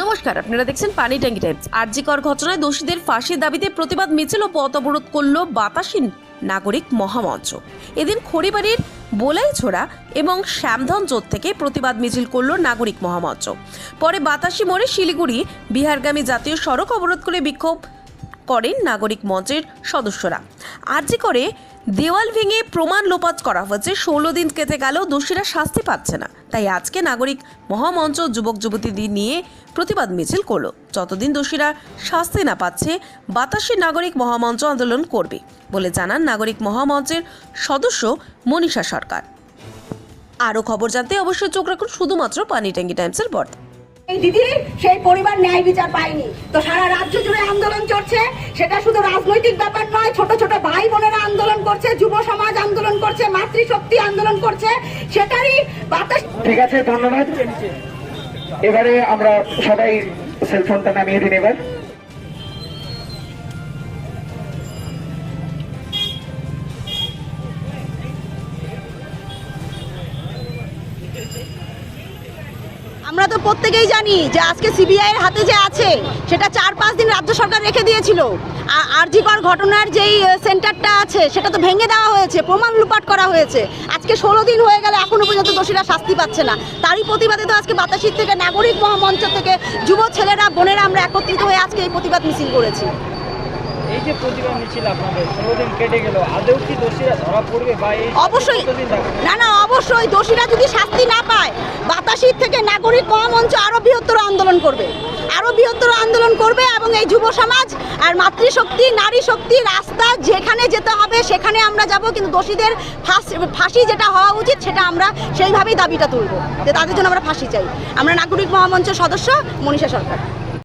নমস্কার, আপনারা দেখছেন পানি ট্যাঙ্কি টাইমস। আরজিকর ঘটনায় দোষীদের ফাঁসির দাবিতে প্রতিবাদ মিছিল ও পথ অবরোধ করল বাতাসীন নাগরিক মহামঞ্চ। এদিন খড়িবাড়ির বোলাইছোড়া এবং শ্যামধন জোট থেকে প্রতিবাদ মিছিল করল নাগরিক মহামঞ্চ। পরে বাতাসি মোড়ে শিলিগুড়ি, বিহারগামী জাতীয় সড়ক অবরোধ করে বিক্ষোভ। করেন নাগরিক মঞ্চের সদস্যরা। আর্জি করে দেওয়াল ভেঙে প্রমাণ লোপাট করা হয়েছে, ষোলো দিন কেটে গেলেও দোষীরা শাস্তি পাচ্ছে না। তাই আজকে নাগরিক মহামঞ্চ যুবক যুবতীদের নিয়ে প্রতিবাদ মিছিল করল। যতদিন দোষীরা শাস্তি না পাচ্ছে, বাতাসে নাগরিক মহামঞ্চ আন্দোলন করবে বলে জানান নাগরিক মহামঞ্চের সদস্য মনীষা সরকার। আরও খবর জানতে অবশ্যই চোখ রাখুন, শুধুমাত্র পানি ট্যাঙ্কি টাইমসের বর্তা দিদি, সেই পরিবার ন্যায় বিচার পায়নি। তো সারা রাজ্য জুড়ে আন্দোলন চলছে সেটা শুধু রাজনৈতিক ব্যাপার নয়, ছোট ছোট ভাই বোনেরা আন্দোলন করছে, যুব সমাজ আন্দোলন করছে, মাতৃশক্তি আন্দোলন করছে। সেটারই বাতাস ঠিক আছে, ধন্যবাদ। এবারে আমরা সবাই সেলফোনটা নামিয়ে দিন এবার। আমরা তো প্রত্যেকেই জানি যে আজকে সিবিআই এর হাতে যে আছে সেটা চার পাঁচ দিন রাজ্য সরকার রেখে দিয়েছিল। আর আরজিকর ঘটনার যেই সেন্টারটা আছে সেটা তো ভেঙে দেওয়া হয়েছে প্রমাণ লুপাট করা হয়েছে। আজকে ষোলো দিন হয়ে গেলে এখনও পর্যন্ত দোষীরা শাস্তি পাচ্ছে না। তারই প্রতিবাদে তো আজকে বাতাসির থেকে নাগরিক মহামঞ্চ থেকে যুব ছেলেরা বোনেরা আমরা একত্রিত হয়ে আজকে এই প্রতিবাদ মিছিল করেছি। এই যে প্রতিভা মিছিল আপনাদের ষোলো দিন কেটে গেল আদৌ কি দোষীরা ধরা পড়বে বা অবশ্যই না না অবশ্যই দোষীরা যদি শাস্তি না পায় বাতাসির থেকে নাগরিক কম অঞ্চল আরও বৃহত্তর আন্দোলন করবে। আরও বৃহত্তর আন্দোলন করবে এবং এই যুব সমাজ আর মাতৃশক্তি নারী শক্তি রাস্তা যেখানে যেতে হবে সেখানে আমরা যাব। কিন্তু দোষীদের ফাঁসি যেটা হওয়া উচিত সেটা আমরা সেইভাবেই দাবিটা তুলব। যে তাদের জন্য আমরা ফাঁসি চাই। আমরা নাগরিক মহামঞ্চ সদস্য মনীষা সরকার।